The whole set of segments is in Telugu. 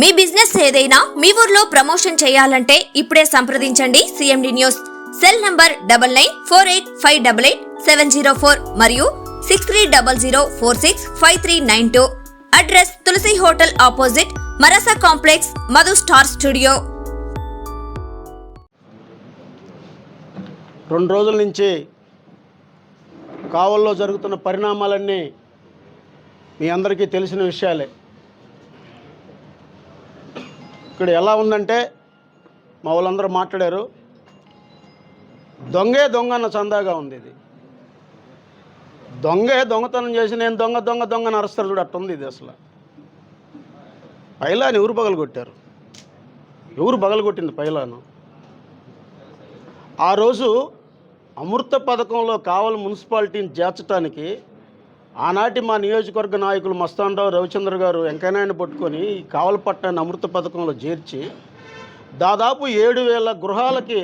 మీ బిజినెస్ ఏదైనా మీ ఊర్లో ప్రమోషన్ చేయాలంటే ఇప్పుడే సంప్రదించండి CMD news cell number double nine four eight five double eight seven zero four మరియు six three double zero four six five three nine two. Address Tulasi hotel opposite మరసా complex Madhu star studio. రెండు రోజుల నుంచి కావల్లో జరుగుతున్న పరిణామాలన్నీ మీ అందరికీ తెలిసిన విషయాలే. ఇక్కడ ఎలా ఉందంటే మా వాళ్ళందరూ మాట్లాడారు. దొంగే దొంగ అన్న చందాగా ఉంది ఇది. దొంగే దొంగతనం చేసి నేను దొంగ దొంగ దొంగ అని అరుస్తారు చూడు అట్టుంది ఇది అసలు. పైలాని ఎవరు పగలు కొట్టారు ఎవరు పగలు కొట్టింది పైలాను? ఆ రోజు అమృత పథకంలో కావలి మున్సిపాలిటీని చేర్చడానికి ఆనాటి మా నియోజకవర్గ నాయకులు మస్తానరావు రవిచంద్ర గారు వెంకయ్యనాయుడు పట్టుకొని ఈ అమృత పథకంలో చేర్చి దాదాపు ఏడు వేల గృహాలకి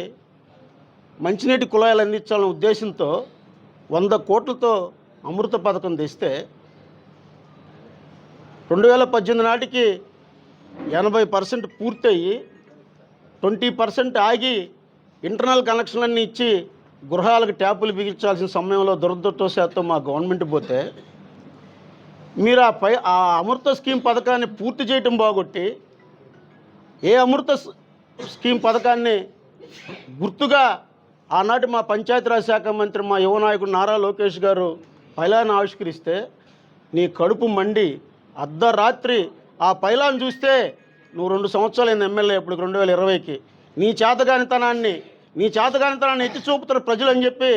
మంచినీటి కుళాయిలు అందించాలనే ఉద్దేశంతో వంద కోట్లతో అమృత పథకం తెస్తే రెండు వేల పద్దెనిమిది నాటికి ఎనభై పర్సెంట్ పూర్తయి ట్వంటీ పర్సెంట్ ఆగి ఇంటర్నల్ కనెక్షన్లన్నీ ఇచ్చి గృహాలకు ట్యాపులు బిగించాల్సిన సమయంలో దురదృష్టవశాత్తు మా గవర్నమెంట్ పోతే మీరు ఆ పై ఆ అమృత స్కీమ్ పథకాన్ని పూర్తి చేయటం బాగొట్టి ఏ అమృత స్కీమ్ పథకాన్ని గుర్తుగా ఆనాటి మా పంచాయతీరాజ్ శాఖ మంత్రి మా యువ నాయకుడు నారా లోకేష్ గారు పైలాన్ని ఆవిష్కరిస్తే నీ కడుపు మండి అర్ధరాత్రి ఆ పైలాన్ని చూస్తే నువ్వు రెండు సంవత్సరాలైన ఎమ్మెల్యే ఇప్పుడు రెండు వేల ఇరవైకి. నీ చేతగానితనాన్ని నీ చేతగానితనాన్ని ఎత్తి చూపుతారు ప్రజలు అని చెప్పి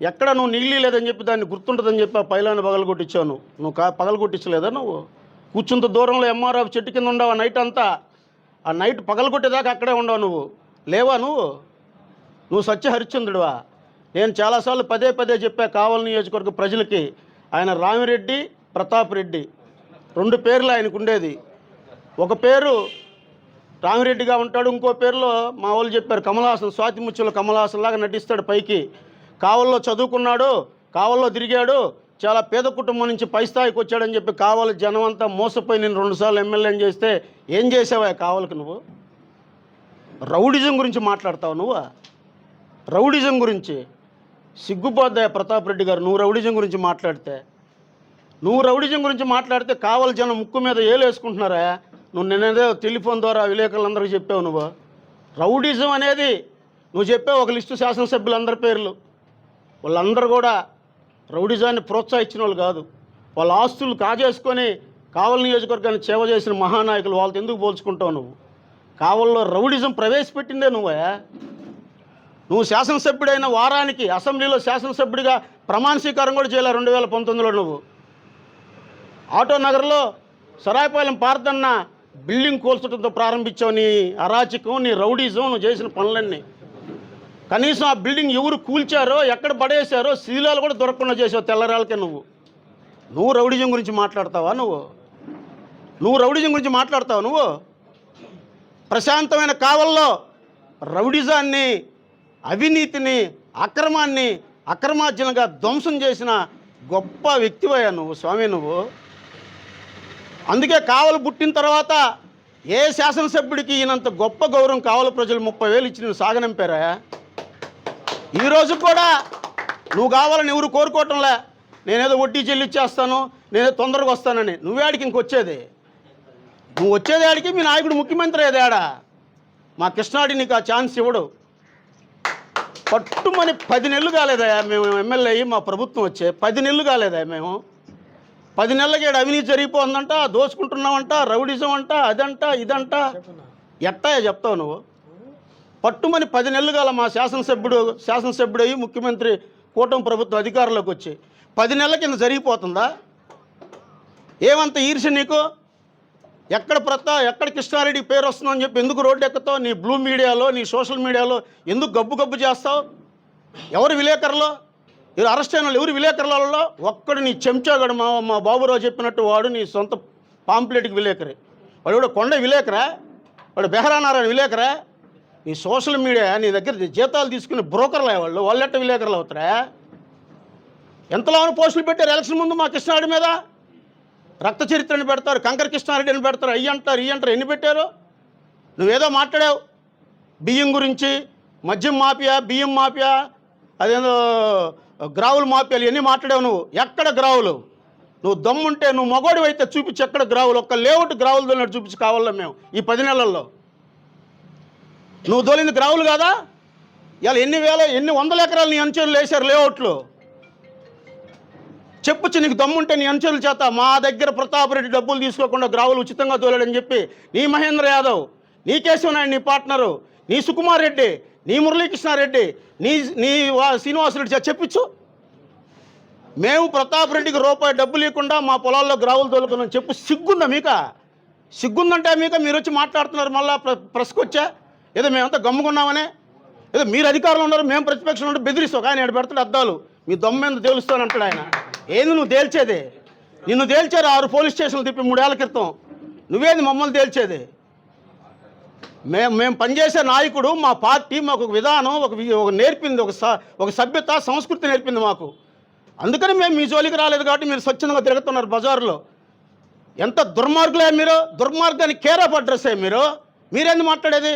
ఎక్కడ నువ్వు నిగిలి లేదని చెప్పి దాన్ని గుర్తుంటుందని చెప్పి ఆ పైలాన్ని పగలగొట్టించావు నువ్వు కా పగలగొట్టించలేదా నువ్వు? కూర్చుంత దూరంలో ఎంఆర్ఆఫ్ చెట్టు కింద ఉండవు ఆ నైట్ అంతా. ఆ నైట్ పగలగొట్టేదాకా అక్కడే ఉండవు నువ్వు. లేవా నువ్వు? నువ్వు సత్య హరిశ్చంద్రుడువా నేను చాలాసార్లు పదే పదే చెప్పా కావలి నియోజకవర్గ ప్రజలకి ఆయన రామిరెడ్డి ప్రతాప్ రెడ్డి. రెండు పేర్లు ఆయనకు ఉండేది. ఒక పేరు రామిరెడ్డిగా ఉంటాడు ఇంకో పేరులో మా వాళ్ళు చెప్పారు. కమలాసన్ స్వాతి ముత్యంలో కమలాసన్ లాగా నటిస్తాడు పైకి. కావల్లో చదువుకున్నాడు కావల్లో తిరిగాడు చాలా పేద కుటుంబం నుంచి పై స్థాయికి వచ్చాడని చెప్పి కావాలి జనం అంతా మోసపోయి నేను రెండుసార్లు ఎమ్మెల్యేని చేస్తే ఏం చేసావా కావాలకు నువ్వు? రౌడిజం గురించి మాట్లాడతావు నువ్వు? రౌడిజం గురించి. సిగ్గుపోద్దాయ ప్రతాప్ రెడ్డి గారు నువ్వు రౌడిజం గురించి మాట్లాడితే? నువ్వు రౌడిజం గురించి మాట్లాడితే కావాలి జనం ముక్కు మీద ఏలు వేసుకుంటున్నారా నువ్వు నిన్నదే టెలిఫోన్ ద్వారా విలేకరులందరికీ చెప్పావు నువ్వు. రౌడిజం అనేది నువ్వు చెప్పావు ఒక లిస్టు శాసనసభ్యులందరి పేర్లు. వాళ్ళందరూ కూడా రౌడిజాన్ని ప్రోత్సహించిన వాళ్ళు కాదు. వాళ్ళ ఆస్తులు కాజేసుకొని కావలి నియోజకవర్గాన్ని సేవ చేసిన మహానాయకులు వాళ్ళతో ఎందుకు పోల్చుకుంటావు నువ్వు? కావల్లో రౌడిజం ప్రవేశపెట్టిందే నువ్వే. నువ్వు శాసనసభ్యుడైన వారానికి అసెంబ్లీలో శాసనసభ్యుడిగా ప్రమాణ స్వీకారం కూడా చేయలే రెండు వేల పంతొమ్మిదిలో నువ్వు. ఆటో నగర్లో సరాయపాలెం పార్దన్న బిల్డింగ్ కూల్చడంతో ప్రారంభించావు నీ అరాచకం నీ రౌడీజం నువ్వు చేసిన పనులన్నీ. కనీసం ఆ బిల్డింగ్ ఎవరు కూల్చారో ఎక్కడ పడేశారో శీలాలు కూడా దొరకకుండా చేసావు తెల్లరాలకే నువ్వు. నువ్వు రౌడిజం గురించి మాట్లాడతావా నువ్వు? నువ్వు రౌడిజం గురించి మాట్లాడతావు నువ్వు? ప్రశాంతమైన కావల్లో రౌడిజాన్ని అవినీతిని అక్రమాన్ని అక్రమార్జనగా ధ్వంసం చేసిన గొప్ప వ్యక్తివయ్యా నువ్వు స్వామి నువ్వు. అందుకే కావలు పుట్టిన తర్వాత ఏ శాసనసభ్యుడికి ఈయనంత గొప్ప గౌరవం కావలి ప్రజలు ముప్పై వేలు ఇచ్చి నువ్వు సాగనంపారా? ఈరోజు కూడా నువ్వు కావాలని ఎవరు కోరుకోవటంలే. నేనేదో వడ్డీ చెల్లిచ్చేస్తాను నేనేదో తొందరగా వస్తానని. నువ్వేడికి ఇంకొచ్చేది నువ్వు వచ్చేది ఆడికి మీ నాయకుడు ముఖ్యమంత్రి ఏదేడా మా కృష్ణాడి నీకు ఆ ఛాన్స్ ఇవ్వడు. పట్టుమని పది నెలలు కాలేదా మేము ఎమ్మెల్యే అయ్యి మా ప్రభుత్వం వచ్చే పది నెలలు కాలేదా మేము. పది నెలలకి ఈడ అవినీతి జరిగిపోతుందంట దోచుకుంటున్నావంట రౌడిజం అంట అదంట ఇదంట. ఎట్టా చెప్తావు నువ్వు? పట్టుమని పది నెలలు గల మా శాసనసభ్యుడు శాసనసభ్యుడు అయ్యి ముఖ్యమంత్రి కూటమి ప్రభుత్వం అధికారంలోకి వచ్చి పది నెలల కింద జరిగిపోతుందా? ఏమంత ఈర్ష నీకు? ఎక్కడ ప్రత ఎక్కడ కృష్ణారెడ్డి పేరు వస్తుందో అని చెప్పి ఎందుకు రోడ్డు ఎక్కుతావు? నీ బ్లూ మీడియాలో నీ సోషల్ మీడియాలో ఎందుకు గబ్బు గబ్బు చేస్తావు? ఎవరు విలేకరులు? మీరు అరెస్ట్ అయిన వాళ్ళు ఎవరు విలేకరులలో? ఒక్కడు నీ చెంచాగాడు మా మా బాబురావు చెప్పినట్టు వాడు నీ సొంత పాంప్లెట్కి విలేకరి. వాడు కూడా కొండ విలేకరా? వాడు బెహరానారాయణ విలేకరా? నీ సోషల్ మీడియా నీ దగ్గర జీతాలు తీసుకుని బ్రోకర్లు వాళ్ళు. వాళ్ళెట్ట విలేకరులు అవుతారా? ఎంతలో పోస్టులు పెట్టారు ఎలక్షన్ ముందు మా కృష్ణాడి మీద? రక్త చరిత్రని పెడతారు కంకర కృష్ణారెడ్డిని పెడతారు అయ్యి అంటారు ఈ అంటారు ఎన్ని పెట్టారు? నువ్వేదో మాట్లాడావు. బియ్యం గురించి మద్యం మాఫియా బియ్యం మాఫియా అదేదో గ్రావులు మాఫియాలు ఎన్ని మాట్లాడావు నువ్వు? ఎక్కడ గ్రావులు? నువ్వు దమ్ముంటే నువ్వు మగోడివి అయితే చూపించి ఎక్కడ గ్రావులు? ఒక్క లేఅవుట్ గ్రావులు దొలినట్టు చూపించి కావాలా మేము ఈ పది నెలల్లో? నువ్వు దొలింది గ్రావులు కాదా? ఇలా ఎన్ని వేల ఎన్ని వందల ఎకరాలు నీ అంచెలు వేశారు లేఅవుట్లు? చెప్పుచ్చు నీకు దమ్ముంటే నీ అంచెల చేత మా దగ్గర ప్రతాప్ రెడ్డి డబ్బులు తీసుకోకుండా గ్రావులు ఉచితంగా తోలాడని చెప్పి నీ మహేంద్ర యాదవ్ నీ కేశవనాయుడు నీ పార్ట్నరు నీ సుకుమార్ రెడ్డి నీ మురళీకృష్ణారెడ్డి నీ నీ వా- శ్రీనివాసరెడ్డి చెప్పించు. మేము ప్రతాప్ రెడ్డికి రూపాయి డబ్బులు ఇవ్వకుండా మా పొలాల్లో గ్రావులు తోలుకున్నాం చెప్పు. సిగ్గుందా మీక? సిగ్గుందంటే మీక? మీరు వచ్చి మాట్లాడుతున్నారు మళ్ళా ప్రెస్కి వచ్చా ఏదో మేమంతా గమ్ముకున్నామనే? ఏదో మీరు అధికారంలో ఉన్నారు మేము ప్రతిపక్షంలో ఉంటే బెదిరిస్తాం కానీ ఆయన పెడతాడు అద్దాలు. మీ దమ్మెందు తేలుస్తానంటాడు ఆయన. ఏంది నువ్వు తేల్చేది? నిన్ను తేల్చారు ఆరు పోలీస్ స్టేషన్లు తిప్పి మూడేళ్ళ క్రితం. నువ్వేంది మమ్మల్ని తేల్చేది? మేము మేము పనిచేసే నాయకుడు మా పార్టీ మాకు ఒక విధానం ఒక ఒక నేర్పింది ఒక స ఒక సభ్యత సంస్కృతి నేర్పింది మాకు. అందుకని మేము మీ జోలికి రాలేదు కాబట్టి మీరు స్వచ్ఛందంగా తిరుగుతున్నారు బజారులో. ఎంత దుర్మార్గులే మీరు దుర్మార్గానికి కేర్ ఆఫ్ అడ్రస్సే మీరు. మీరేంది మాట్లాడేది?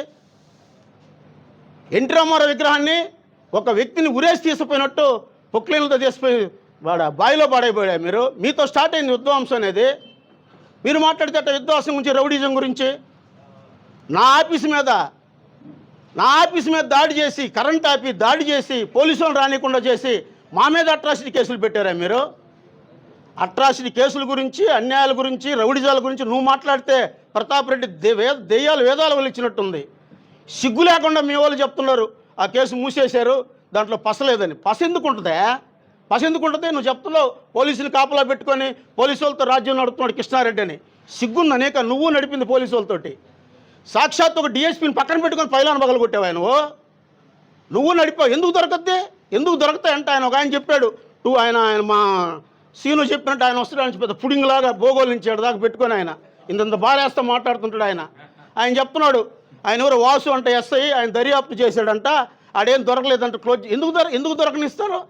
ఎన్టీ రామారావు విగ్రహాన్ని ఒక వ్యక్తిని ఉరేసి తీసుకుపోయినట్టు పొక్లీలతో తీసిపోయి వాడ బాయిలో పాడైపోయా మీరు. మీతో స్టార్ట్ అయింది విధ్వంసం అనేది. మీరు మాట్లాడితే అట్ట విధ్వంసం గురించి రౌడీజం గురించి. నా ఆఫీస్ మీద నా ఆఫీస్ మీద దాడి చేసి కరెంట్ ఆపి దాడి చేసి పోలీసులను రానికుండా చేసి మా మీద అట్రాసిటీ కేసులు పెట్టారా మీరు? అట్రాసిటీ కేసుల గురించి అన్యాయాల గురించి రౌడిజాల గురించి నువ్వు మాట్లాడితే ప్రతాప్ రెడ్డి దే దెయ్యాలు వేదాలు వలిచ్చినట్టుంది సిగ్గు లేకుండా మీ వాళ్ళు చెప్తున్నారు ఆ కేసు మూసేశారు దాంట్లో పసలేదని. పస ఎందుకు పస ఎందుకు ఉంటుంది? నువ్వు చెప్తున్నావు పోలీసులు కాపలా పెట్టుకొని పోలీసు వాళ్ళతో రాజ్యం నడుపుతున్నాడు కృష్ణారెడ్డి అని. సిగ్గుంది అనేక నువ్వు నడిపింది పోలీసు వాళ్ళతోటి. సాక్షాత్ ఒక డిఎస్పీని పక్కన పెట్టుకొని పైలాన్ పగలు నువ్వు నువ్వు నడిపావు. ఎందుకు దొరకద్ది? ఎందుకు దొరకతాయంటే ఆయన? ఒక ఆయన చెప్పాడు టూ ఆయన ఆయన మా సీను చెప్పినట్టు ఆయన వస్తాడు పెద్ద పుడింగ్ లాగా భోగోలు నుంచి దాకా పెట్టుకొని ఆయన. ఇంతంత బారేస్తా మాట్లాడుతుంటాడు ఆయన. ఆయన చెప్తున్నాడు ఆయన ఎవరు వాసు అంటే ఎస్ఐ ఆయన దర్యాప్తు చేశాడంట. ఆడేం దొరకలేదంట క్లోజ్ ఎందుకు దొర ఎందుకు దొరకనిస్తారు?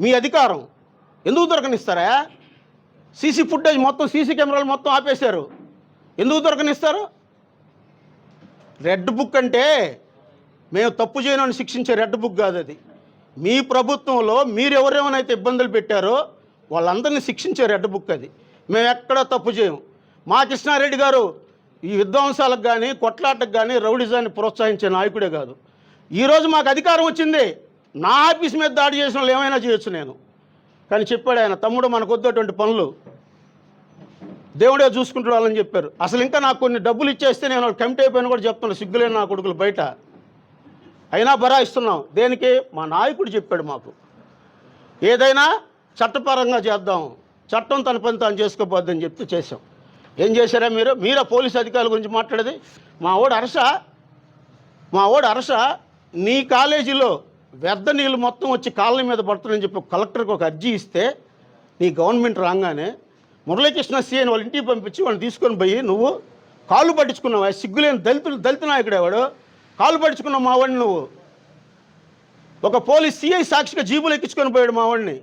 మీ అధికారం. ఎందుకు దొరకనిస్తారా? సీసీ ఫుటేజ్ మొత్తం సీసీ కెమెరాలు మొత్తం ఆపేశారు. ఎందుకు దొరకనిస్తారు? రెడ్ బుక్ అంటే మేము తప్పు చేయనని శిక్షించే రెడ్ బుక్ కాదు అది. మీ ప్రభుత్వంలో మీరు ఎవరెవరైతే ఇబ్బందులు పెట్టారో వాళ్ళందరినీ శిక్షించే రెడ్ బుక్ అది. మేము ఎక్కడ తప్పు చేయం మా కృష్ణారెడ్డి గారు ఈ విధ్వంసాలకు కానీ కొట్లాటకు కానీ రౌడిజాన్ని ప్రోత్సహించే నాయకుడే కాదు. ఈరోజు మాకు అధికారం వచ్చింది. నా ఆఫీస్ మీద దాడి చేసిన వాళ్ళు ఏమైనా చేయొచ్చు నేను. కానీ చెప్పాడు ఆయన తమ్ముడు మనకు వద్దటువంటి పనులు దేవుడే చూసుకుంటాడు వాళ్ళని చెప్పారు. అసలు ఇంకా నాకు కొన్ని డబ్బులు ఇచ్చేస్తే నేను కమిటీ అయిపోయిన కూడా చెప్తున్నాను సిగ్గులేని నా కొడుకులు బయట. అయినా బరాయిస్తున్నాం. దేనికి? మా నాయకుడు చెప్పాడు మాకు. ఏదైనా చట్టపరంగా చేద్దాం. చట్టం తన పని తాను చేసుకోపోద్దని చెప్తూ చేసాం ఏం చేశారా మీరు? మీరా పోలీస్ అధికారుల గురించి మాట్లాడేది. మా ఓడు అరస మా ఓడు అరస నీ కాలేజీలో వ్యర్థ నీళ్ళు మొత్తం వచ్చి కాలనీ మీద పడుతుందని చెప్పి కలెక్టర్కి ఒక అర్జీ ఇస్తే నీ గవర్నమెంట్ రాగానే మురళీకృష్ణ సీఎని వాళ్ళ ఇంటికి పంపించి వాళ్ళని తీసుకొని పోయి నువ్వు కాళ్ళు పట్టించుకున్నావు? సిగ్గులేని దళితులు దళిత నాయకుడు వాడు కాళ్ళు పట్టించుకున్నావు మావాడిని నువ్వు. ఒక పోలీస్ సిఐ సాక్షిగా జీబులు ఎక్కించుకొని పోయాడు మావాడిని.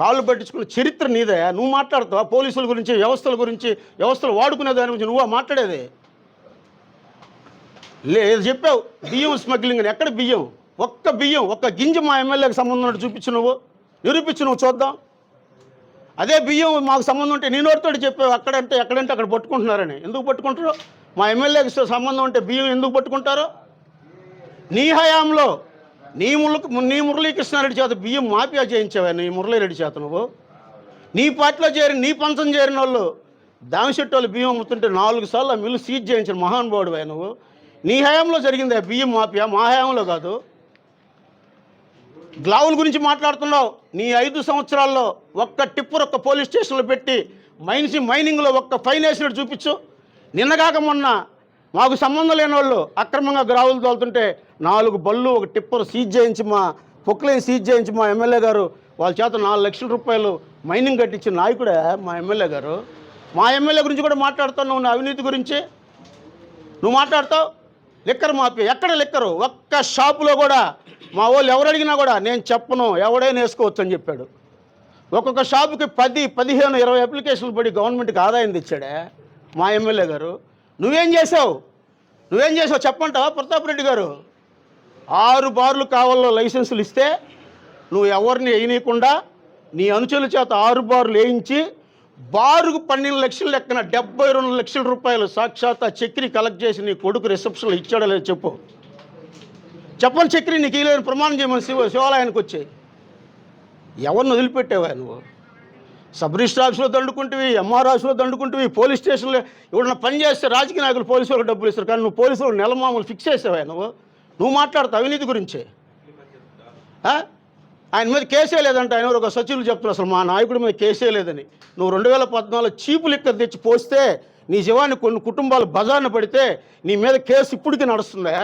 కాళ్ళు పట్టించుకున్న చరిత్ర నీదే. నువ్వు మాట్లాడతావా? పోలీసుల గురించి వ్యవస్థల గురించి వ్యవస్థలు వాడుకునే దాని గురించి నువ్వా మాట్లాడేది? లేదు చెప్పావు. బియ్యం స్మగ్లింగ్ అని. ఎక్కడ బియ్యం? ఒక్క బియ్యం ఒక్క గింజ మా ఎమ్మెల్యేకి సంబంధం చూపించు నువ్వు. నిరూపించు నువ్వు చూద్దాం. అదే బియ్యం మాకు సంబంధం ఉంటే నేను నోటితోటి చెప్పావు అక్కడంటే ఎక్కడంటే అక్కడ పట్టుకుంటున్నారని. ఎందుకు పట్టుకుంటారు? మా ఎమ్మెల్యేకి సంబంధం ఉంటే బియ్యం ఎందుకు పట్టుకుంటారు? నీ హయాంలో నీ మురళి నీ మురళీకృష్ణారెడ్డి చేత బియ్యం మాఫియా చేయించావా నీ మురళీరెడ్డి చేత నువ్వు? నీ పార్టీలో చేరి నీ పంచం చేరిన వాళ్ళు దామిశెట్టి వాళ్ళు బియ్యం అమ్ముతుంటే నాలుగు సార్లు ఆ మిల్లు సీజ్ చేయించిన మహానుభావుడు నువ్వు. నీ హయాంలో జరిగింది ఆ బియ్యం మాఫియా? మా హయాంలో కాదు. గ్లావుల గురించి మాట్లాడుతున్నావు. నీ ఐదు సంవత్సరాల్లో ఒక్క టిప్పర్ ఒక్క పోలీస్ స్టేషన్లో పెట్టి మైన్స్ మైనింగ్లో ఒక్క ఫైన్ వేసినట్టు చూపించు. నిన్నగాక మొన్న మాకు సంబంధం లేని వాళ్ళు అక్రమంగా గ్రావులు తోలుతుంటే నాలుగు బళ్ళు ఒక టిప్పర్ సీజ్ చేయించి మా పొక్లైన్ సీజ్ చేయించి మా ఎమ్మెల్యే గారు వాళ్ళ చేత నాలుగు లక్షల రూపాయలు మైనింగ్ కట్టించిన నాయకుడే మా ఎమ్మెల్యే గారు. మా ఎమ్మెల్యే గురించి కూడా మాట్లాడుతున్నావు నా అవినీతి గురించి. నువ్వు మాట్లాడతావు? Liquor mafia. ఎక్కడ లిక్కరు? ఒక్క షాపులో కూడా మా వాళ్ళు ఎవరు అడిగినా కూడా నేను చెప్పను ఎవడైనా వేసుకోవచ్చు అని చెప్పాడు. ఒక్కొక్క షాపుకి పది పదిహేను ఇరవై అప్లికేషన్లు పడి గవర్నమెంట్కి ఆదాయం తెచ్చాడే మా ఎమ్మెల్యే గారు. నువ్వేం చేసావు? నువ్వేం చేసావు? చెప్పంటావా ప్రతాప్ రెడ్డి గారు. ఆరు బార్లు కావాలో లైసెన్సులు ఇస్తే నువ్వు ఎవరిని వేయనీయకుండా నీ అనుచరుల చేత ఆరు బార్లు వేయించి బారుకు పన్నెండు లక్షల లెక్కన డెబ్బై రెండు లక్షల రూపాయలు సాక్షాత్ ఆ కలెక్ట్ చేసి నీ కొడుకు రిసెప్షన్లో ఇచ్చాడో లేదో చెప్పు. చెప్పని చక్రి నీకు ఇలేని ప్రమాణం చేయమని శివ శివాలయానికి వచ్చాయి. ఎవరిని వదిలిపెట్టేవా నువ్వు? సబ్ రిజిస్టర్ ఆఫీస్లో దండుకుంటువి ఎంఆర్ ఆఫీస్లో దండుకుంటువి పోలీస్ స్టేషన్లో ఎవడన్నా పని చేస్తే రాజకీయ నాయకులు పోలీసు వాళ్ళకి డబ్బులు ఇస్తారు. కానీ నువ్వు పోలీసు వాళ్ళు నెల మామూలు ఫిక్స్ చేసావా నువ్వు? నువ్వు మాట్లాడతావు అవినీతి గురించే? ఆయన మీద కేసే లేదంట. ఆయన ఒక సచివులు చెప్తున్నారు. అసలు మా నాయకుడి మీద కేసే లేదని. నువ్వు రెండు వేల పద్నాలుగు చీపు లెక్క తెచ్చి పోస్తే నీ జీవాన్ని కొన్ని కుటుంబాలు బజార్న పడితే నీ మీద కేసు ఇప్పటికీ నడుస్తుందా?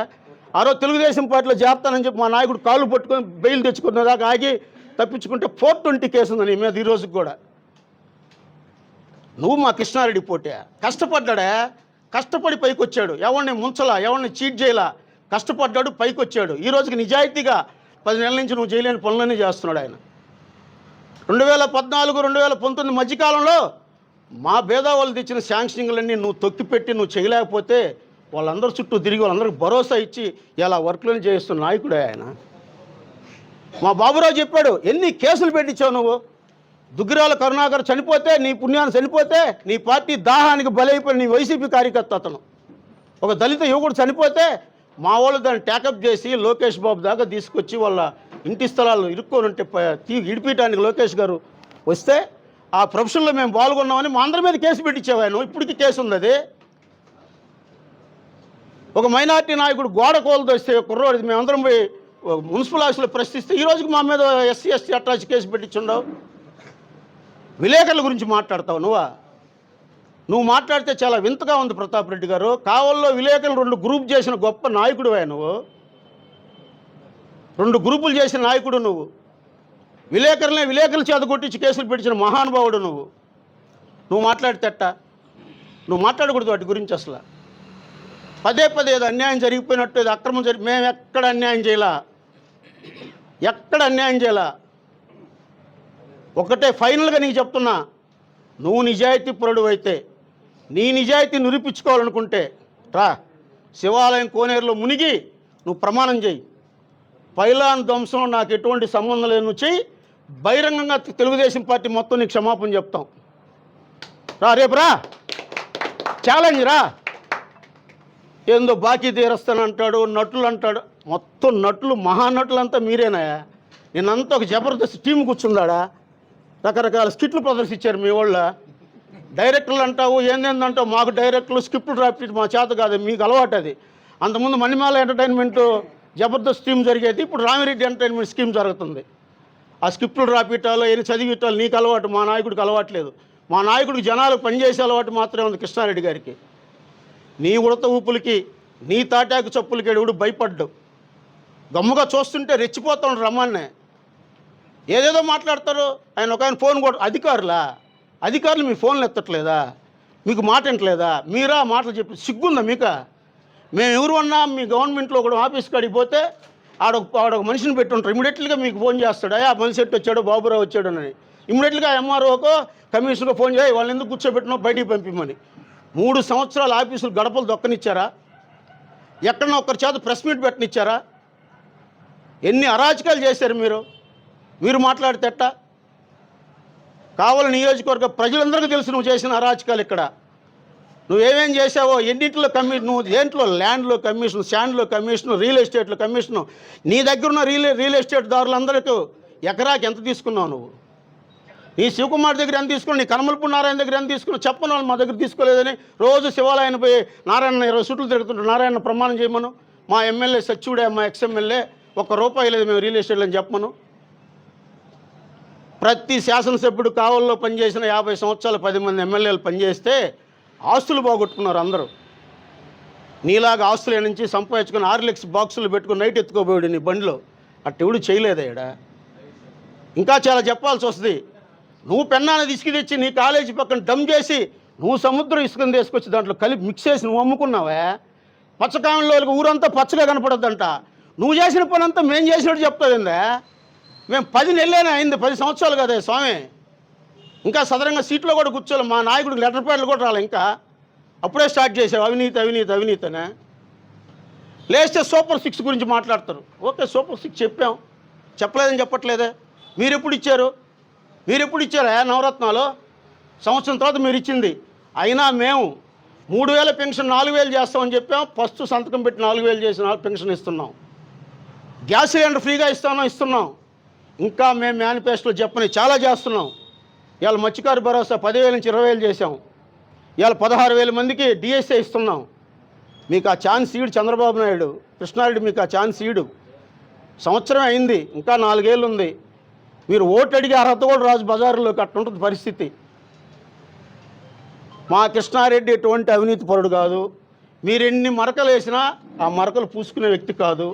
ఆ రోజు తెలుగుదేశం పార్టీలో చేస్తానని చెప్పి మా నాయకుడు కాళ్ళు పట్టుకొని బెయిల్ తెచ్చుకున్న దాకా ఆగి తప్పించుకుంటే ఫోర్ ట్వంటీ కేసు ఉంది నీ మీద ఈరోజు కూడా. నువ్వు మా కృష్ణారెడ్డి పోటే. కష్టపడ్డాడా? కష్టపడి పైకి వచ్చాడు ఎవరిని ముంచలా? ఎవరిని చీట్ చేయలా? కష్టపడ్డాడు పైకి వచ్చాడు ఈ రోజుకి నిజాయితీగా పది నెలల నుంచి నువ్వు చేయలేని పనులన్నీ చేస్తున్నాడు ఆయన. రెండు వేల పద్నాలుగు రెండు వేల పంతొమ్మిది మధ్యకాలంలో మా భేదావాళ్ళు తెచ్చిన శాంక్షనింగ్లన్నీ నువ్వు తొక్కిపెట్టి నువ్వు చేయలేకపోతే వాళ్ళందరూ చుట్టూ తిరిగి వాళ్ళందరికీ భరోసా ఇచ్చి ఇలా వర్క్లను చేస్తున్న నాయకుడే ఆయన. మా బాబురావు చెప్పాడు ఎన్ని కేసులు పెట్టించావు నువ్వు? దుగ్గిరాల కరుణాకర్ చనిపోతే నీ పుణ్యాన్ని చనిపోతే నీ పార్టీ దాహానికి బలైపోయిన నీ వైసీపీ కార్యకర్త అతను. ఒక దళిత యువకుడు చనిపోతే మా వాళ్ళు దాన్ని ట్యాకప్ చేసి లోకేష్ బాబు దాకా తీసుకొచ్చి వాళ్ళ ఇంటి స్థలాలు ఇరుక్కొని ఉంటే తీ ఇడిపించడానికి లోకేష్ గారు వస్తే ఆ ప్రొఫెషన్లో మేము పాల్గొన్నామని మా అందరి మీద కేసు పెట్టించేవాను ఇప్పటికీ కేసు ఉంది అది. ఒక మైనార్టీ నాయకుడు గోడ కోల్దొస్తే కుర్రోడు మేమందరం పోయి మున్సిపల్ ఆఫీసులో ప్రశ్నిస్తే ఈ రోజుకి మా మీద ఎస్సీ ఎస్టీ అట్రాచి కేసు పెట్టించుండవు. విలేకరుల గురించి మాట్లాడతావు నువ్వా? నువ్వు మాట్లాడితే చాలా వింతగా ఉంది ప్రతాప్ రెడ్డి గారు. కావల్లో విలేకరులు రెండు గ్రూప్ చేసిన గొప్ప నాయకుడు నువ్వు. రెండు గ్రూపులు చేసిన నాయకుడు నువ్వు. విలేకరులనే విలేకరులు చేత కొట్టించి కేసులు పెట్టించిన మహానుభావుడు నువ్వు. నువ్వు మాట్లాడితే నువ్వు మాట్లాడకూడదు వాటి గురించి అసలు. పదే పదే ఏదో అన్యాయం జరిగిపోయినట్టు ఏదో అక్రమం జరిగి మేము ఎక్కడ అన్యాయం చేయాల? ఎక్కడ అన్యాయం చేయాల? ఒకటే ఫైనల్గా నీకు చెప్తున్నా. నువ్వు నిజాయితీ పురుడు అయితే నీ నిజాయితీ నిరూపించుకోవాలనుకుంటే రా శివాలయం కోనేరులో మునిగి నువ్వు ప్రమాణం చేయి. పైలాన్ ధ్వంసంలో నాకు ఎటువంటి సంబంధం లేదు. నువ్వు చెయ్యి. బహిరంగంగా తెలుగుదేశం పార్టీ మొత్తం నీకు క్షమాపణ చెప్తాం. రా రేపు రా. ఛాలెంజ్ రా. ఏందో బాకీ తీరస్తానంటాడు నటులు అంటాడు మొత్తం నటులు మహానటులంతా మీరేనాయా నేనంతా ఒక జబర్దస్త్ టీం కూర్చున్నాడా రకరకాల స్కిట్లు ప్రదర్శించారు మీ వాళ్ళ. డైరెక్టర్లు అంటావు ఏందేందంటావు మాకు డైరెక్టర్లు స్క్రిప్ట్లు రాపి మా చేత కాదు మీకు అలవాటు అది. అంతకుముందు మణిమాల ఎంటర్టైన్మెంట్ జబర్దస్త్ టీం జరిగేది ఇప్పుడు రామిరెడ్డి ఎంటర్టైన్మెంట్ స్కీమ్ జరుగుతుంది. ఆ స్క్రిప్ట్లు రాపిటాలో ఏది చదివిటాలో నీకు అలవాటు మా నాయకుడికి అలవాట్లేదు మా నాయకుడికి జనాలు పనిచేసే అలవాటు మాత్రమే ఉంది కృష్ణారెడ్డి గారికి. నీ ఉడత ఊపులకి నీ తాటాకు చప్పులకి ఎడుగుడు భయపడ్డు గమ్ముగా చూస్తుంటే రెచ్చిపోతాడు రమ్మన్నే. ఏదేదో మాట్లాడతారు ఆయన ఒక ఆయన ఫోన్ కూడా అధికారులా? అధికారులు మీ ఫోన్లు ఎత్తట్లేదా? మీకు మాట వింటలేదా మీరా మాటలు చెప్పి సిగ్గుందా మీక? మేము ఎవరు అన్నా మీ గవర్నమెంట్లో కూడా ఆఫీస్ కాడికి పోతే ఆడొక ఆడొక మనిషిని పెట్టుంటారు. ఇమీడియట్లీగా మీకు ఫోన్ చేస్తాడు? ఆ మనిషి ఎట్టు వచ్చాడు బాబురావు వచ్చాడు అని. ఇమీడియట్గా ఎంఆర్ఓకో కమిషన్కో ఫోన్ చేయి వాళ్ళని ఎందుకు కూర్చోబెట్టినో బయటికి పంపిమని మూడు సంవత్సరాలు ఆఫీసులు గడపలు దొక్కనిచ్చారా? ఎక్కడన్నా ఒకరి చేత ప్రెస్ మీట్ పెట్టనిచ్చారా? ఎన్ని అరాచకాలు చేశారు మీరు? మీరు మాట్లాడితేట ఎట్టా నియోజకవర్గ ప్రజలందరికీ తెలుసు నువ్వు చేసిన అరాచకాలు ఇక్కడ. నువ్వేమేం చేసావో ఎన్నింటిలో కమిషన్ నువ్వు దేంట్లో ల్యాండ్లో కమిషన్ శాండ్లో కమిషన్ రియల్ ఎస్టేట్లో కమిషను నీ దగ్గర ఉన్న రియల్ రియల్ ఎస్టేట్ దారులందరికీ ఎకరాకి ఎంత తీసుకున్నావు నువ్వు? ఈ శివకుమార్ దగ్గర ఎంత తీసుకున్నావు నీ కనమలపు నారాయణ దగ్గర ఎంత తీసుకున్నావు చెప్పను వాళ్ళు మా దగ్గర తీసుకోలేదని రోజు శివాలయాన్ని పోయి నారాయణ ఇరవై సుట్లు తిరుగుతుంటారు నారాయణ ప్రమాణం చేయమను. మా ఎమ్మెల్యే సచ్యుడే మా ఎక్స్ఎమ్మెల్యే ఒక్క రూపాయి లేదు మేము రియల్ ఎస్టేట్లో అని చెప్పమను. ప్రతి శాసనసభ్యుడు కావల్లో పనిచేసిన యాభై సంవత్సరాలు పది మంది ఎమ్మెల్యేలు పనిచేస్తే ఆస్తులు పోగొట్టుకున్నారు అందరూ. నీలాగా ఆస్తులే నుంచి సంపాదించుకుని ఆర్లిక్స్ బాక్సులు పెట్టుకుని నైట్ ఎత్తుకోబోయాడు నీ బండిలో. అట్టెవడు చేయలేదయ్యాడా ఇంకా చాలా చెప్పాల్సి వస్తుంది. నువ్వు పెన్నాన్ని తీసుకు తెచ్చి నీ కాలేజీ పక్కన డమ్ చేసి నువ్వు సముద్రం ఇసుకని తీసుకొచ్చి దాంట్లో కలిపి మిక్స్ చేసి నువ్వు అమ్ముకున్నావే? పచ్చకాయంలో వాళ్ళకి ఊరంతా పచ్చగా కనపడద్దంట. నువ్వు చేసిన పని అంతా మేము చేసినట్టు చెప్తావిందే? మేము పది నెలలైనా అయింది పది సంవత్సరాలు కదా స్వామి. ఇంకా సదరంగా సీట్లో కూడా కూర్చోలే మా నాయకుడికి లెటర్ ప్యాడ్లు కూడా రాలే ఇంకా. అప్పుడే స్టార్ట్ చేశావు అవినీతి అవినీతి అవినీతనే లేస్తే సూపర్ సిక్స్ గురించి మాట్లాడతారు. ఓకే సూపర్ సిక్స్ చెప్పాం. చెప్పలేదని చెప్పట్లేదే. మీరు ఎప్పుడు ఇచ్చారు? మీరు ఎప్పుడు ఇచ్చారా నవరత్నాలు? సంవత్సరం తర్వాత మీరు ఇచ్చింది. అయినా మేము మూడు వేల పెన్షన్ నాలుగు వేలు చేస్తామని చెప్పాం. ఫస్ట్ సంతకం పెట్టి నాలుగు వేలు చేసిన పెన్షన్ ఇస్తున్నాం. గ్యాస్ సిలిండర్ ఫ్రీగా ఇస్తామో ఇస్తున్నాం. ఇంకా మేము మేనిఫెస్టోలో చెప్పని చాలా చేస్తున్నాం. ఇవాళ మత్స్యకారు భరోసా పదివేల నుంచి ఇరవై వేలు చేసాం ఇవాళ పదహారు వేల మందికి డిఎస్ఏ ఇస్తున్నాం. మీకు ఆ ఛాన్స్ ఈడు చంద్రబాబు నాయుడు కృష్ణారెడ్డి మీకు ఆ ఛాన్స్ ఈడు సంవత్సరం అయింది. ఇంకా నాలుగేళ్ళు ఉంది. మీరు ఓటు అడిగే అర్హత కూడా రాజు బజారులోకి అట్టుంటుంది పరిస్థితి. మా కృష్ణారెడ్డి ఎటువంటి అవినీతి పరుడు కాదు. మీరెన్ని మరకలు వేసినా ఆ మరకలు పూసుకునే వ్యక్తి కాదు.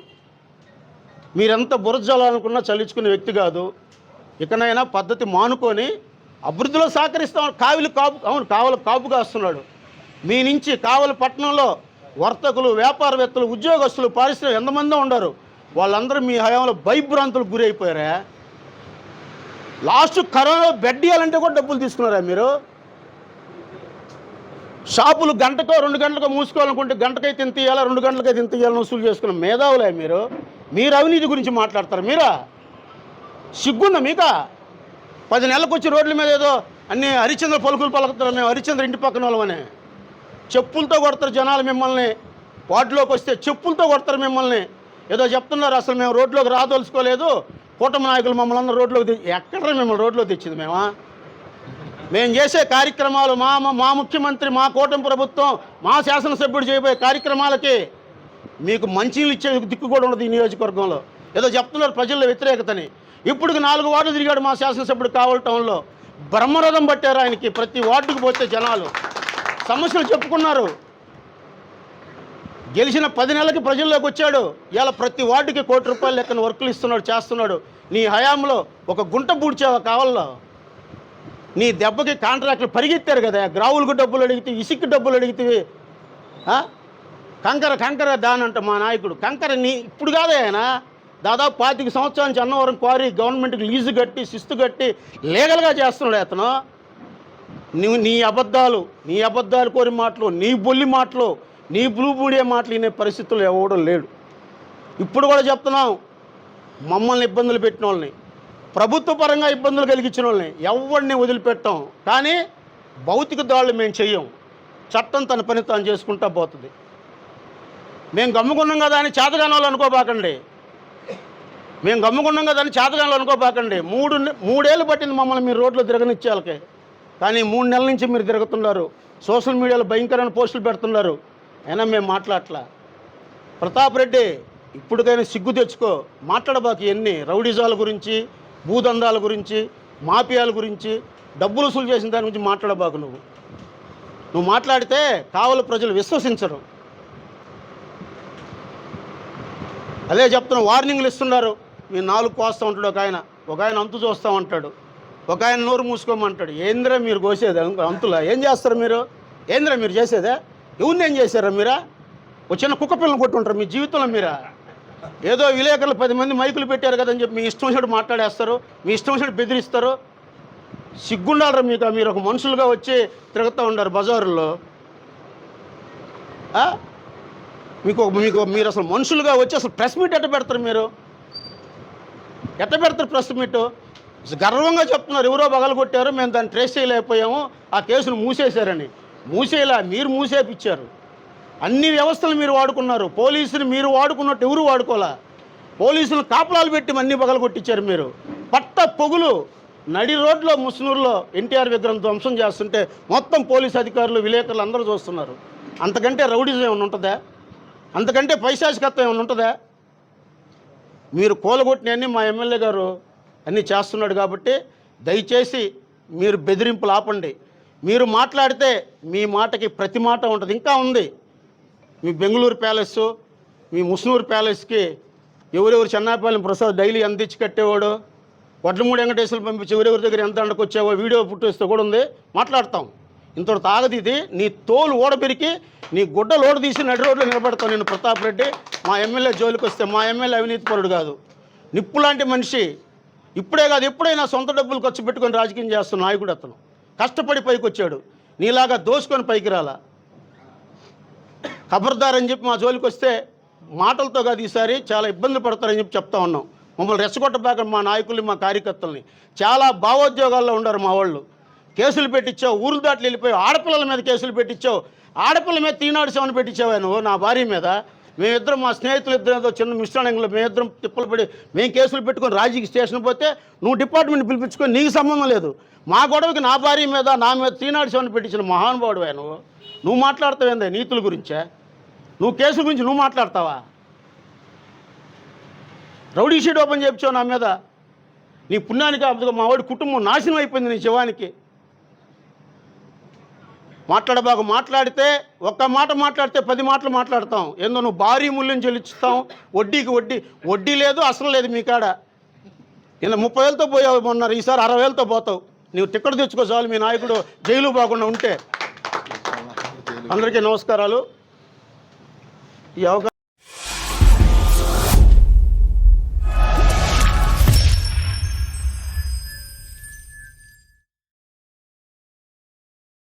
మీరెంత బురజాలనుకున్నా చల్లించుకునే వ్యక్తి కాదు. ఇకనైనా పద్ధతి మానుకొని అభివృద్ధిలో సహకరిస్తాం. కావిలి కాపు అవును కావల కాపు కాస్తున్నాడు. మీ నుంచి కావలి పట్టణంలో వర్తకులు వ్యాపారవేత్తలు ఉద్యోగస్తులు పారిశ్రామిక ఎంతమంది ఉండరు. వాళ్ళందరూ మీ హయాంలో భయభ్రాంతులకు గురైపోయారా? లాస్ట్ కరోనా బెడ్ ఇవ్వాలంటే కూడా డబ్బులు తీసుకున్నారా మీరు? షాపులు గంటకో రెండు గంటలకో మూసుకోవాలనుకుంటే గంటకైతే ఇంత ఇవ్వాలా రెండు గంటలకైతే ఇంత ఇవ్వాలని వసూలు చేసుకున్న మేధావులే మీరు. మీరు అవినీతి గురించి మాట్లాడతారు మీరా? సిగ్గుందా మీకా? పది నెలలకు వచ్చి రోడ్ల మీద ఏదో అన్ని హరిచంద్ర పలుకులు పలుకుతారు మేము? హరిచంద్ర ఇంటి పక్కన వాళ్ళమని. చెప్పులతో కొడతారు జనాలు మిమ్మల్ని. వాటిలోకి వస్తే చెప్పులతో కొడతారు మిమ్మల్ని. ఏదో చెప్తున్నారు అసలు మేము రోడ్లోకి రాదలుచుకోలేదు. కూటమి నాయకులు మమ్మల్ని అందరూ రోడ్లోకి తె- ఎక్కడ మిమ్మల్ని రోడ్లో తెచ్చింది మేమా? మేము చేసే కార్యక్రమాలు మా మా- ముఖ్యమంత్రి మా కూటమి ప్రభుత్వం మా శాసనసభ్యుడు చేయబోయే కార్యక్రమాలకి మీకు మంచినీళ్ళు ఇచ్చే దిక్కు కూడా ఉండదు ఈ నియోజకవర్గంలో. ఏదో చెప్తున్నారు ప్రజల్లో వ్యతిరేకతని. ఇప్పుడు నాలుగు వార్డులు తిరిగాడు మా శాసనసభ్యుడు కావలి టౌన్లో. బ్రహ్మరథం పట్టారు ఆయనకి. ప్రతి వార్డుకు పోతే జనాలు. సమస్యలు చెప్పుకున్నారు. గెలిచిన పది నెలలకి ప్రజల్లోకి వచ్చాడు. ఇవాళ ప్రతి వార్డుకి కోటి రూపాయలు లెక్కన వర్కులు ఇస్తున్నాడు చేస్తున్నాడు. నీ హయాంలో ఒక గుంట పూడ్చావు కావాలో? నీ దెబ్బకి కాంట్రాక్టులు పరిగెత్తారు కదా. గ్రావులకు డబ్బులు అడిగితే ఇసుక్కి డబ్బులు అడిగితే కంకర కంకర కంకర దానంట మా నాయకుడు. కంకర నీ ఇప్పుడు కాదే ఆయన. దాదాపు పాతిక సంవత్సరాల నుంచి అన్నవరం క్వారీ గవర్నమెంట్కి లీజు కట్టి శిస్తు కట్టి లీగల్గా చేస్తున్నాడు అతను. నువ్వు నీ అబద్ధాలు నీ అబద్ధాలు కోరి మాటలు నీ బొల్లి మాటలు నీ బూడియే మాటలు వినే పరిస్థితులు ఎవడం లేడు. ఇప్పుడు కూడా చెప్తున్నాం మమ్మల్ని ఇబ్బందులు పెట్టిన వాళ్ళని ప్రభుత్వ పరంగా ఇబ్బందులు కలిగించిన వాళ్ళని ఎవరిని వదిలిపెట్టాం. కానీ భౌతిక దాడులు మేము చెయ్యం. చట్టం తన పని తాను చేసుకుంటా పోతుంది. మేము గమ్ముకున్నాం కదా అని చేతగాని వాళ్ళు అనుకోబాకండి. మేము గమ్ముకున్నాం కదా అని చేతగాని అనుకోబాకండి. మూడు మూడేళ్ళు పట్టింది మమ్మల్ని మీరు రోడ్లో తిరగనిచ్చేయాలకే. కానీ మూడు నెలల నుంచి మీరు తిరుగుతున్నారు. సోషల్ మీడియాలో భయంకరమైన పోస్టులు పెడుతున్నారు. అయినా మేము మాట్లాడట్లా. ప్రతాప్ రెడ్డి ఇప్పటికైనా సిగ్గు తెచ్చుకో మాట్లాడబాకు ఎన్ని రౌడిజాల గురించి భూదందాల గురించి మాఫియాల గురించి డబ్బులు వసూలు చేసిన దాని గురించి మాట్లాడబాకు నువ్వు. నువ్వు మాట్లాడితే కావలి ప్రజలు విశ్వసించరు. అదే చెప్తున్నా వార్నింగ్లు ఇస్తున్నారు. మీ నాలుగు కోస్తా ఉంటాడు ఒక ఆయన. ఒక ఆయన అంతు చూస్తూ ఉంటాడు. ఒక ఆయన నోరు మూసుకోమంటాడు. ఏంద్రా మీరు కోసేది అంతులా? ఏం చేస్తారు మీరు? ఏంద్రా మీరు చేసేదే? ఎవరిని ఏం చేశారా మీరా? ఒక చిన్న కుక్క పిల్లలు కొట్టుంటారు మీ జీవితంలో మీరా? ఏదో విలేకరులు పది మంది మైకులు పెట్టారు కదని చెప్పి మీ ఇష్టం వచ్చినట్టు మాట్లాడేస్తారు మీ ఇష్టం వచ్చినట్టు బెదిరిస్తారు. సిగ్గుండాలరా మీకు మీరు ఒక మనుషులుగా వచ్చి తిరుగుతూ ఉండారు బజారుల్లో. మీకు మీకు మీరు అసలు మనుషులుగా వచ్చి అసలు ప్రెస్ మీట్ ఎట్ట పెడతారు మీరు? ఎట్ట పెడతారు ప్రెస్ మీట్? గర్వంగా చెప్తున్నారు ఎవరో బగలు కొట్టారు మేము దాన్ని ట్రేస్ చేయలేకపోయాము ఆ కేసును మూసేశారని. మూసేలా మీరు మూసేపిచ్చారు. అన్ని వ్యవస్థలు మీరు వాడుకున్నారు. పోలీసులు మీరు వాడుకున్నట్టు ఎవరు వాడుకోలే? పోలీసులు కాపలాలు పెట్టి అన్ని పగలగొట్టించారు మీరు. పట్ట పొగులు నడి రోడ్లో ముస్నూరులో ఎన్టీఆర్ విగ్రహం ధ్వంసం చేస్తుంటే మొత్తం పోలీస్ అధికారులు విలేకరులు అందరూ చూస్తున్నారు. అంతకంటే రౌడీజం ఏమైనా ఉంటుందా? అంతకంటే పైశాచికత్వం ఏమైనా ఉంటుందా? మీరు కూలగొట్టినవన్నీ మా ఎమ్మెల్యే గారు అన్నీ చేస్తున్నాడు కాబట్టి దయచేసి మీరు బెదిరింపులు ఆపండి. మీరు మాట్లాడితే మీ మాటకి ప్రతి మాట ఉంటుంది. ఇంకా ఉంది. మీ బెంగళూరు ప్యాలెస్ మీ ముస్నూరు ప్యాలెస్కి ఎవరెవరు చెన్నాపాలెం ప్రసాద్ డైలీ ఎంత ఇచ్చి కట్టేవాడు వడ్లమూడి వెంకటేశ్వరులు పంపించి ఎవరెవరి దగ్గర ఎంత అండకొచ్చావో వీడియో ఫుటేజ్తో కూడా ఉంది. మాట్లాడతాం. ఇంతటి తాగదీది నీ తోలు ఓడబెరికి నీ గుడ్డ లోడు తీసి నడి రోడ్లో నిలబడతాను నేను ప్రతాప్ రెడ్డి. మా ఎమ్మెల్యే జోలికి వస్తే మా ఎమ్మెల్యే అవినీతి పరుడు కాదు. నిప్పు లాంటి మనిషి. ఇప్పుడే కాదు ఎప్పుడైనా సొంత డబ్బులు ఖర్చు పెట్టుకొని రాజకీయం చేస్తున్న నాయకుడు అతను. కష్టపడి పైకి వచ్చాడు నీలాగా దోసుకొని పైకి రాలా ఖబర్దార్ అని చెప్పి మా జోలికి వస్తే మాటలతో కాదు ఈసారి చాలా ఇబ్బంది పడతారని చెప్పి చెప్తా ఉన్నాం. మమ్మల్ని రెచ్చగొట్టబాక మా నాయకుల్ని మా కార్యకర్తల్ని. చాలా భావోద్యోగాల్లో ఉన్నారు మా వాళ్ళు. కేసులు పెట్టించావు ఊరు దాట్లు వెళ్ళిపోయి ఆడపిల్లల మీద కేసులు పెట్టించావు ఆడపిల్ల మీద తీనాడు సెవెన్ పెట్టించావా నువ్వు నా భార్య మీద. మేమిద్దరం మా స్నేహితులు ఇద్దరు ఏదో చిన్న మిశ్రణంలో మేమిద్దరం తిప్పలు పడి మేము కేసులు పెట్టుకొని రాజీకి స్టేషన్ పోతే నువ్వు డిపార్ట్మెంట్ పిలిపించుకొని నీకు సంబంధం లేదు. మా గొడవకి నా భార్య మీద నా మీద త్రీనాడు సెవెన్ పెట్టించిన మహానుభావుడు నువ్వు నువ్వు మాట్లాడతావేందే నీతుల గురించే? నువ్వు కేసుల గురించి నువ్వు మాట్లాడతావా? రౌడీ షీట్ ఓపెన్ చేయించావు నా మీద. నీ పుణ్యానికి అదిగో మా వాడి కుటుంబం నాశనం అయిపోయింది నీ శివానికి. మాట్లాడబాకు మాట్లాడితే ఒక్క మాట మాట్లాడితే పది మాటలు మాట్లాడతాం. ఏందో నువ్వు భారీ మూల్యం చెల్లిస్తాం. వడ్డీకి వడ్డీ వడ్డీ లేదు అసలు లేదు మీ కాడ. ఇలా ముప్పై వేలతో పోయావు మొన్నారు ఈసారి అరవై వేలతో పోతావు. నీవు టిక్కెట్ తెచ్చుకో చాలు మీ నాయకుడు జైలు పోకుండా ఉంటే. అందరికీ నమస్కారాలు. ఈ అవకాశం